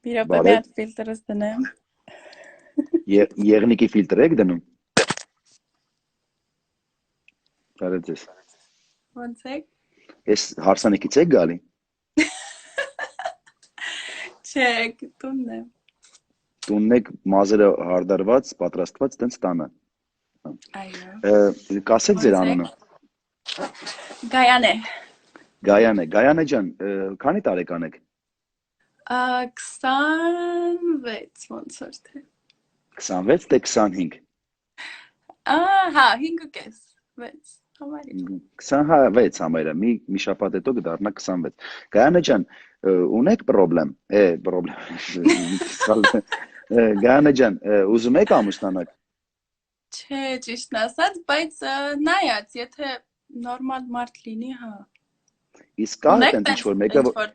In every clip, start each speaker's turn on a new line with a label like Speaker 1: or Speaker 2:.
Speaker 1: Մի րոպե հատ ֆիլտրս դնեմ։
Speaker 2: Եղնիկի ֆիլտր եք դնում։ Բարև ձեզ։
Speaker 1: Ոնց է։
Speaker 2: Ես հարսանեկից եք գալի։
Speaker 1: Չէ, տունն է։
Speaker 2: Տունն եք մազերը հարդարված, պատրաստված տենց տանը։
Speaker 1: Այո։
Speaker 2: Կասեք ձեր
Speaker 1: եք։
Speaker 2: անունը։
Speaker 1: Գայան է։
Speaker 2: Գայան է։ Գայանե ջան, քանի տարեկան եք։
Speaker 1: 26 ոնց որ թե։
Speaker 2: 26 թե 25։
Speaker 1: Ահա, 5.5 6 համարի։
Speaker 2: 26 համարը մի մի շաբաթ հետո կդառնա 26։ Գայանե ջան, ունեք խնդրեմ։ Է, խնդրեմ։ Գայանե ջան, ուզում եք ամուսնանալ։
Speaker 1: Չէ, ճիշտն ասած, բայց նայած, եթե նորմալ մարդ լինի, հա։
Speaker 2: Իսկ կա այդպես ինչ որ մեկը
Speaker 1: որ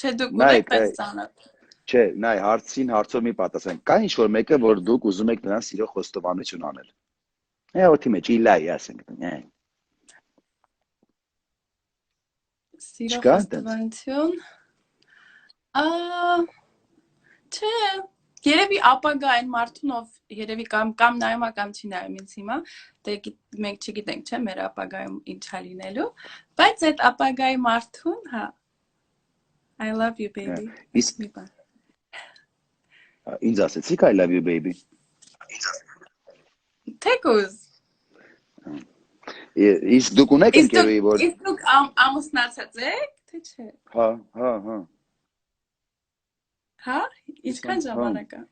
Speaker 1: Չէ, դուք ունեք տես
Speaker 2: նայեք։
Speaker 1: ծանոթ։
Speaker 2: Չէ, նայ, հարցին հարցով մի պատասխան։ Կա ինչ որ մեկը, որ դուք ուզում եք նրան սիրո խոստովանություն անել։ Է, օթի մեջ իլայ, ասենք։ Է,
Speaker 1: Սիրո խոստովանություն։ Ա Չէ, երևի ապագա այն մարդուն, ով երևի կամ կամ նայում կամ չի նայում ինձ հիմա, դե մենք չգիտենք, չէ, մեր ապագայում ինչա լինելու, բայց այդ ապագայի մարդուն, հա, I love you baby։
Speaker 2: Իսկ
Speaker 1: Մի բան։
Speaker 2: ինձ ասեցիք I love you baby։
Speaker 1: Թեկուզ։
Speaker 2: Իսկ դուք ունեք ընկերուի, որ
Speaker 1: իսկ դուք ամ- ամուսնացած եք, թե չէ։
Speaker 2: հա, հա, հա։
Speaker 1: Հա, ինչքան
Speaker 2: Հա։
Speaker 1: ժամանակ է։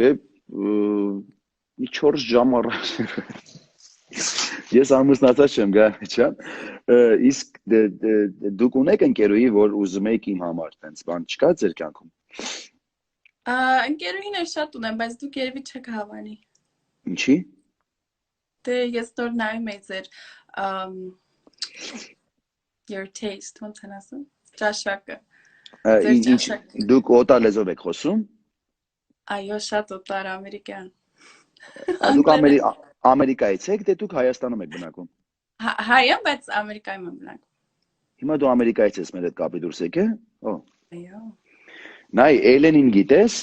Speaker 2: Դե ը, մի 4 ժամ առաջ։ Ես ամուսնացած չեմ, գա, չան։ Ը, Իսկ դե- դե- դե դուք ունեք ընկերուի, որ ուզում եք իմ համար, տենց բան չկա ձեր կյանքում։
Speaker 1: Ա, Ընկերուհիներ շատ ունեմ, բայց դուք երևի չեք հավանի։
Speaker 2: Ինչի։
Speaker 1: Դե ես նոր նայում եի ձեր your taste ոնց են ասում ճաշակը
Speaker 2: Ինչ դուք օտար լեզվով եք խոսում։
Speaker 1: այո շատ օտար ամերիկյան
Speaker 2: Դուք Ամերի Ամերիկայից եք, դե դուք Հայաստանում եք բնակվում։
Speaker 1: Հա- հայ եմ բայց ամերիկայում եմ բնակվում
Speaker 2: Հիմա դու Ամերիկայից ես մեր հետ կապի դուրս եկե։ Օ։
Speaker 1: այո
Speaker 2: Նայ, Էլենին գիտես։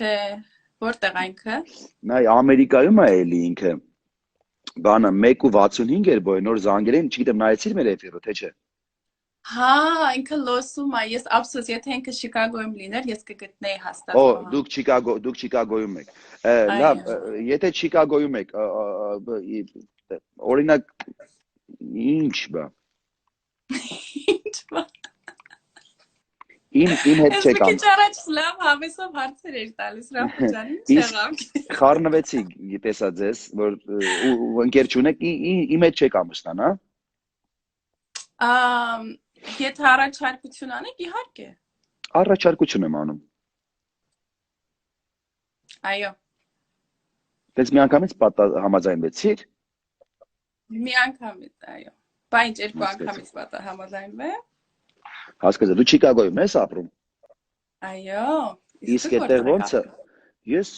Speaker 1: թե որտեղ այնքը
Speaker 2: Նայ, Ամերիկայում է էլի ինքը։ Բանը 1.65 էր բոյ, նոր զանգերին, չգիտեմ, նայեցիր մեր էֆիրը, թե չէ։
Speaker 1: հա ինքը լոսում է ես ափսոս եթե ինքը շիկագոյում լիներ ես կգտնեի հաստատ
Speaker 2: Օ, դուք Չիկագո, դուք Չիկագոյում եք։ Լավ, եթե Չիկագոյում եք, օրինակ ինչ բա։
Speaker 1: ինչ բա
Speaker 2: Իմ իմ հետ չեք ամ։
Speaker 1: քիչ առաջ լավ հավեսով հարցեր էր տալիս Ռաֆաջան ինչ
Speaker 2: Իսկ-
Speaker 1: եղավ
Speaker 2: Խառնվեցի, տեսա ձեզ, որ ու- ընկեր չունեք, իմ հետ չեք ամուսնան, հա։
Speaker 1: Ամ եթե առաջարկություն անեք իհարկե
Speaker 2: Առաջարկություն եմ անում։
Speaker 1: այո
Speaker 2: Դες մի անգամից պատա համաձայնվեցիր։
Speaker 1: Մի անգամից, այո։ Բայց երկու անգամից պատա համաձայնվե։
Speaker 2: Հասկացա, դու Չիկագոյում ես ապրում։
Speaker 1: Այո։
Speaker 2: Իսկ այդտեղ ո՞նց է։ Ես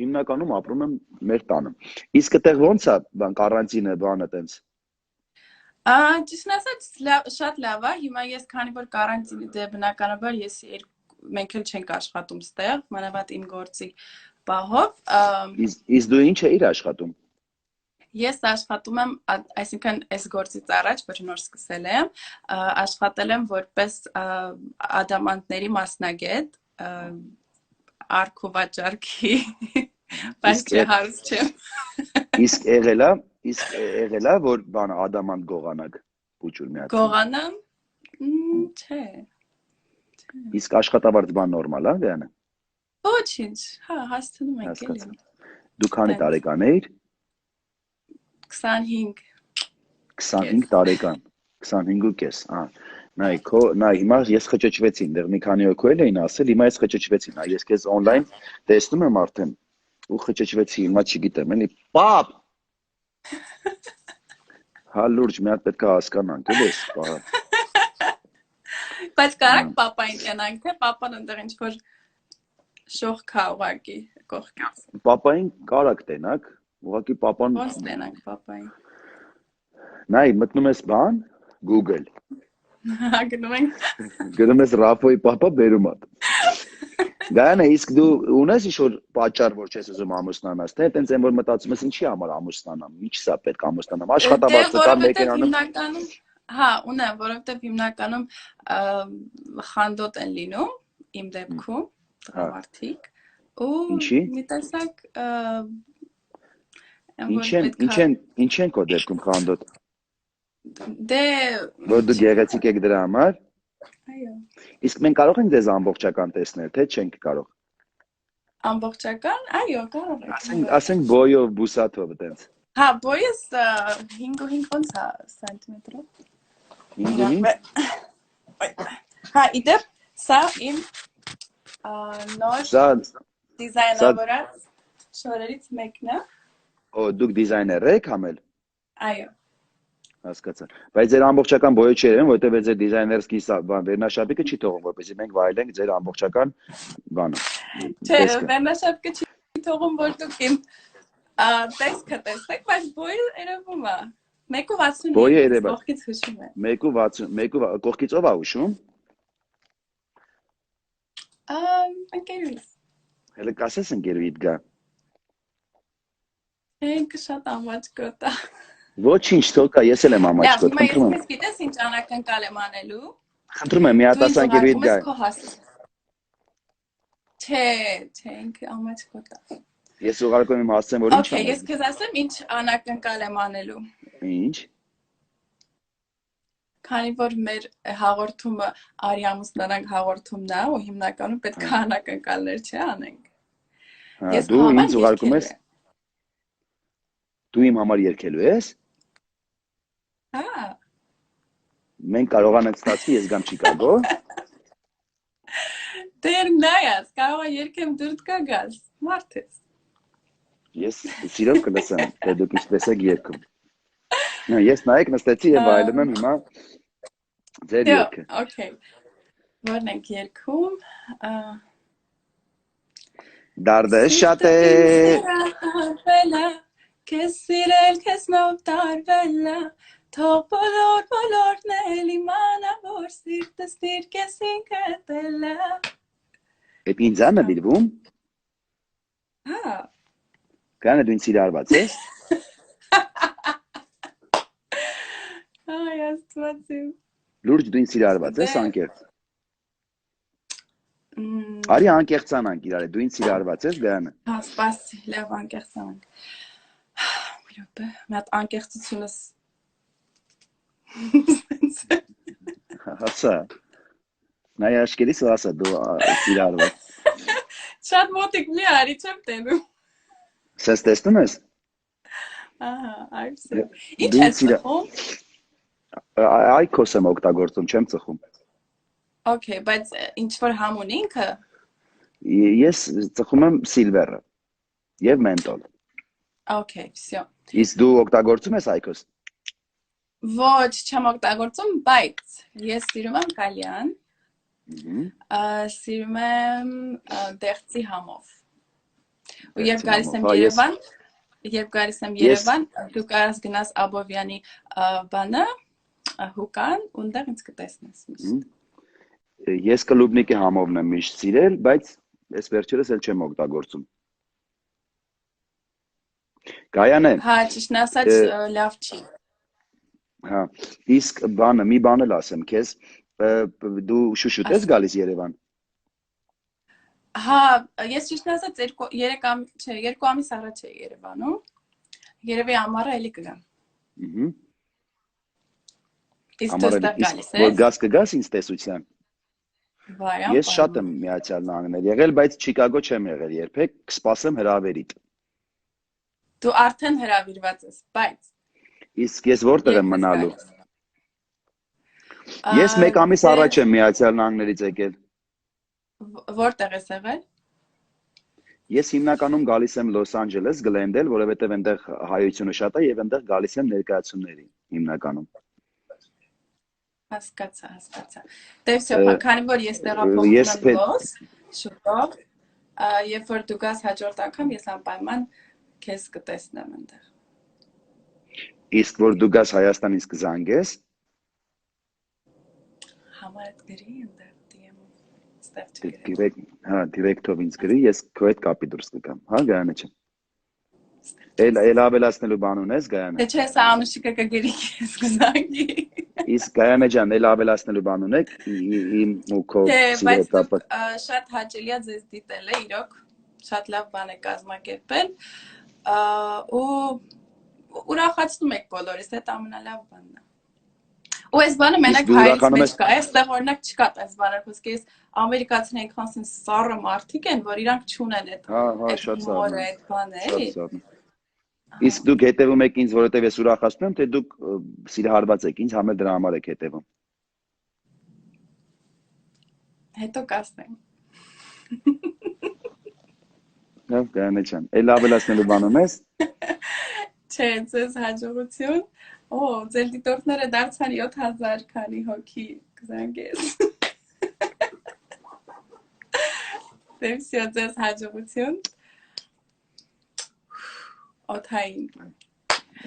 Speaker 2: հիմնականում ապրում եմ մեր տանը։ Իսկ այդտեղ ո՞նց է, բան կարանտինը, բանը տենց։
Speaker 1: ճիշտն ասած, շատ լավ է։ Հիմա ես քանի որ կարանտինի դե բնականաբար ես մենք էլ չենք աշխատում ստեղ, մանավանդ իմ գործի պահով,
Speaker 2: իսկ դու ինչ էիր աշխատում։
Speaker 1: ես աշխատում եմ, այսինքն այս գործից առաջ, որ նոր սկսել եմ, աշխատել եմ որպես ա, ադամանդների մասնագետ, ա, արք ու վաճառքի, բայց
Speaker 2: Իսկ
Speaker 1: չէ
Speaker 2: այդ-
Speaker 1: հարուստ չեմ։
Speaker 2: Իսկ եղելա, իսկ եղելա, որ բանը ադամանտ գողանակ փուճուր մի հատ։
Speaker 1: Գողանամ։ Չէ։
Speaker 2: Իսկ աշխատավարձ բան նորմալ է, դրանը։
Speaker 1: Ոչինչ, հա, հասցնում
Speaker 2: Հասկացա։
Speaker 1: էլի։
Speaker 2: Դու քանի տարեկան էիր։
Speaker 1: 25
Speaker 2: 25 տարեկան 25.5 ահա նայ քո նայ հիմա ես խճճվեցի դեռ մի քանի օր էլ էին ասել հիմա ես խճճվեցի նայ ես քեզ on-line տեսնում եմ արդեն ու խճճվեցի հիմա չգիտեմ էլի պապ հա լուրջ մի հատ պետք է հասկանանք էլի էս բանը
Speaker 1: Բայց
Speaker 2: Հա։
Speaker 1: կարակ papayin տենանք, թե papan այնտեղ ինչ որ շող կա ուղակի կողքից։
Speaker 2: պապային կարակ տենակ ուղղակի պապան
Speaker 1: Ոնց տենանք papayin։
Speaker 2: Նայ, մտնում ես բան, Google։
Speaker 1: Գնում ենք։
Speaker 2: Գնում ես Ռաֆոյի papa բերում ա։ Գայանա, իսկ դու ունես ինչ-որ պատճառ, որ չես ուզում ամուսնանաս, թե տենց այն որ մտածում ես ինչի համար ամուսնանամ, ինչ սա պետք ամուսնանամ, աշխատավարձը կա մեքենանում։
Speaker 1: հիմնականում հա, ունեմ, որովհետև հիմնականում խանդոտ են լինում իմ դեպքում տղամարդիկ ու
Speaker 2: Ինչի՞։
Speaker 1: մի տեսակ
Speaker 2: Ինչ են, ինչ են, ինչ են քո դեպքում խանդոտ,
Speaker 1: դե
Speaker 2: որ դու գեղեցիկ եք դրա համար։
Speaker 1: այո
Speaker 2: Իսկ մենք կարող ենք ձեզ ամբողջական տեսնել, թե չենք կարող։
Speaker 1: ամբողջական այո կարող
Speaker 2: Ասենք,
Speaker 1: եք
Speaker 2: ասենք բոյով, բուսաթով տենց։
Speaker 1: հա բոյս 5.5 ոնց է սանտիմետրով
Speaker 2: 5-5։
Speaker 1: հա իդեպ սա իմ նոր դիզայնավորած շորերից մեկն է
Speaker 2: օ դուք դիզայներ եք համել։
Speaker 1: այո
Speaker 2: Հասկացա։ Բայց ձեր ամբողջական բոյը չէ, որտեղ ձեր դիզայներսկի բան վերնաշապիկը չի թողում, որպեսզի մենք վայելենք ձեր ամբողջական բանը։
Speaker 1: Չէ,
Speaker 2: տեսքը։
Speaker 1: վերնաշապկը չի թողում, որ դուք իմ տեսքը տեսնեք, բայց բոյը երևում է։ 1.65
Speaker 2: Բոյը երևա։
Speaker 1: Կողքից հուշում է։
Speaker 2: 1.60 1 կողքից ով է ուշում։
Speaker 1: Ամ, ընկերուս։
Speaker 2: Հələ կասես ընկերուիդ գա։
Speaker 1: Ինքը շատ ամաչ կոտա։
Speaker 2: Ոչինչ, թողա, ես էլ եմ ամաչկոտ, խնդրում եմ։
Speaker 1: ես գիտես ինչ անակնկալ եմ անելու։
Speaker 2: Խնդրում եմ, մի հատ ասա ընկերուիդ գա։
Speaker 1: Չէ, չէ, ինքը ամաչ կոտա։
Speaker 2: Ես ուղարկում եմ ասեմ, որ ինչ
Speaker 1: Okay, ես
Speaker 2: անեմ։
Speaker 1: քեզ ասեմ ինչ անակնկալ եմ անելու։
Speaker 2: Ինչ։
Speaker 1: Քանի որ մեր հաղորդումը Արիամուսնանանք հաղորդումն է, ու հիմնականում պետք է անակնկալներ չի անենք։
Speaker 2: Հա,
Speaker 1: Ես
Speaker 2: դու ինձ ուղարկում ես, դու իմ համար երկելու ես։
Speaker 1: եմ։ Հա,
Speaker 2: Մենք կարողանանք ստացվի, ես գամ Չիկագո։
Speaker 1: դեր նայած, կարող է երկեմ դուրս կա գաս։ Մարդ ես։
Speaker 2: Ես սիրով կլսեմ, թե դուք ինչպես եք երգում։ Նա ես նայեք նստեցի եւ
Speaker 1: Ա.
Speaker 2: այլում եմ հիմա ձեր
Speaker 1: Դե,
Speaker 2: երգը։
Speaker 1: okay։ Որն ենք երկում։
Speaker 2: Դարդը շատ է։
Speaker 1: քեզ սիրել, քեզ նով տարվելա, թող բոլոր բոլորն էլ իմանա, որ սիրտս դիր քեզ ինքդ էլա։
Speaker 2: Էդ ինձ ա նվիրվում։
Speaker 1: Հա,
Speaker 2: Կանա դու ինձ սիրարված ես։
Speaker 1: այ աստվածիմ։
Speaker 2: Լուրջ դու ինձ սիրարված ես
Speaker 1: Դե-
Speaker 2: անկեղծ։ Արի անկեղծանանք իրար, դու ինձ սիրարված ես գանը։
Speaker 1: Հա, սպասի, լավ անկեղծանանք։ Մի րոպե, մի հատ անկեղծությունս
Speaker 2: Հասա։ Նայ աշկերիս ասա դու ա, սիրարված։
Speaker 1: շատ մոտիկ մի արի չեմ տենում։
Speaker 2: Սես տեսնում ես։
Speaker 1: Ահա, այստեղ։
Speaker 2: Դե-
Speaker 1: Ինչ
Speaker 2: դու
Speaker 1: է
Speaker 2: ինձ սիրա-
Speaker 1: ծխում։
Speaker 2: Ա- Այքոս եմ օգտագործում, չեմ ծխում։
Speaker 1: Okay, բայց ինչ որ համ ունի ինքը։
Speaker 2: Ես ծխում եմ սիլվերը եւ մենտոլ։
Speaker 1: Okay, всё։
Speaker 2: Իսկ դու օգտագործում ես այքոս։
Speaker 1: Ոչ, չեմ օգտագործում, բայց ես սիրում եմ կալյան, սիրում եմ դեղցի համով։ Ու երբ գալիս եմ
Speaker 2: հա,
Speaker 1: Երևան, երբ գալիս եմ Երևան, դու կարաս գնաս Աբովյանի բանը, հուկան, ունդեղ ինձ կտեսնես միշտ։
Speaker 2: Ես կլուբնիկի համովն եմ միշտ սիրել, բայց այս վերջերս էլ չեմ օգտագործում։ Գայանե,
Speaker 1: Հա, ճիշտն ասած լավ չի։
Speaker 2: հա, իսկ բանը, մի բան էլ ասեմ քեզ, դու շուշուտ ես
Speaker 1: Ասա։
Speaker 2: գալիս Երևան։
Speaker 1: Հա, ես ճիշտն ասած 2 3 ամ, չէ, 2 ամիս առաջ էի Երևանում։ Երևի ամառը էլի կգամ։
Speaker 2: Ահա։
Speaker 1: Իսկ դու
Speaker 2: իսկ
Speaker 1: գալիս
Speaker 2: որ
Speaker 1: ես։
Speaker 2: գաս կգաս ինձ տեսության։
Speaker 1: Վայ,
Speaker 2: Ես շատ եմ Միացյալ Նահանգներ եղել, բայց Չիկագո չեմ եղել երբեք, կսպասեմ հրավերիդ։
Speaker 1: Դու արդեն հրավիրված ես, բայց
Speaker 2: Իսկ ես որտեղ եմ
Speaker 1: երբ ես
Speaker 2: մնալու։
Speaker 1: գալիս։
Speaker 2: Ես
Speaker 1: Ա,
Speaker 2: մեկ ամիս
Speaker 1: դե,
Speaker 2: առաջ եմ Միացյալ Նահանգներից եկել։
Speaker 1: ո- Որտեղ ես եղել։
Speaker 2: Ես հիմնականում գալիս եմ Լոս Անջելես, Գլենդել, որովհետև այնտեղ հայությունը շատ է եւ այնտեղ գալիս եմ ներկայացումների հիմնականում։
Speaker 1: Հասկացա, հասկացա։ Դե всё,
Speaker 2: Ը,
Speaker 1: քանի որ ես
Speaker 2: ը,
Speaker 1: տեղափոխվում
Speaker 2: ես
Speaker 1: եմ
Speaker 2: պե-
Speaker 1: լոս, շուտով, ա, երբ որ դու գաս հաջորդ անգամ, ես անպայման քեզ կտեսնեմ այնտեղ։
Speaker 2: Իսկ որ դու գաս Հայաստանից կզանգես,
Speaker 1: Համարդ գրի ընդեղ DM-ով։ Ստեղ
Speaker 2: դե
Speaker 1: չգրի։
Speaker 2: դիրեկտ, հա, դիրեկտով ինձ գրի, ես քո հետ կապի դուրս կգամ։ Հա, Գայանը չէ։ Էլ էլ ավելացնելու բան ունես, Գայանը։
Speaker 1: Դե չէ, սա անուշիկը կգրի ես կզանգի։
Speaker 2: Իսկ Գայանը ջան, էլ ավելացնելու բան ունեք իմ ու քո սիրո
Speaker 1: բայց
Speaker 2: կապը։
Speaker 1: ա, շատ հաճելի է ձեզ դիտել է, իրոք շատ լավ բան է կազմակերպել։ Ու ուրախացնում եք բոլորիս, դա ամենալավ բանն է։ Ու այս բանը մենակ հայերից մեջ կա, այստեղ օրինակ չկա այս բանը, խոսքի ես ամերիկացիները այնքան սեն սառը մարդիկ են, որ իրանք չունեն այդ
Speaker 2: Հա, հա, շատ է,
Speaker 1: այդ բանը, էլի։
Speaker 2: Իսկ դուք հետևում եք ինձ, որովհետև ես ուրախացնում եմ, թե դուք սիրահարված եք ինձ, համել դրա համար եք հետևում։
Speaker 1: Հետո կասեմ։
Speaker 2: Գայանը ջան, էլ ավելացնելու բան ունես։
Speaker 1: Չէ, ձեզ հաջողություն։ Օ, ձեր դիտորդները դարձան 7000 քանի հոգի, կզանգես։ Դե վсё, ձեզ հաջողություն։ Օթային։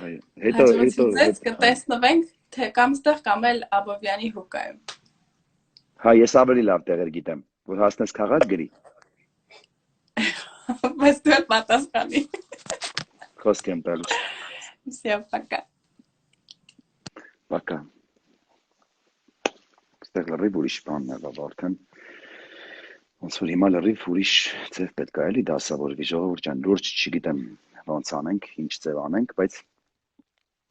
Speaker 2: Այո, հետո հետո
Speaker 1: ձեզ կտեսնվենք թե կամ ստեղ կամ էլ Աբովյանի հուկայում։
Speaker 2: Հա, ես ավելի լավ տեղեր գիտեմ, որ հասնես քաղաք գրի։
Speaker 1: Բայց դու պատասխանի։
Speaker 2: Խոսքեմ բալուց։ տալիս։
Speaker 1: Всё, пока։
Speaker 2: Բակա։ Ստեղ լրիվ ուրիշ բանն է վարդան։ Ոնց որ հիմա լրիվ ուրիշ ձև պետք է էլի դասավորվի ժողովուրդ ջան, լուրջ չգիտեմ ոնց անենք, ինչ ձև անենք, բայց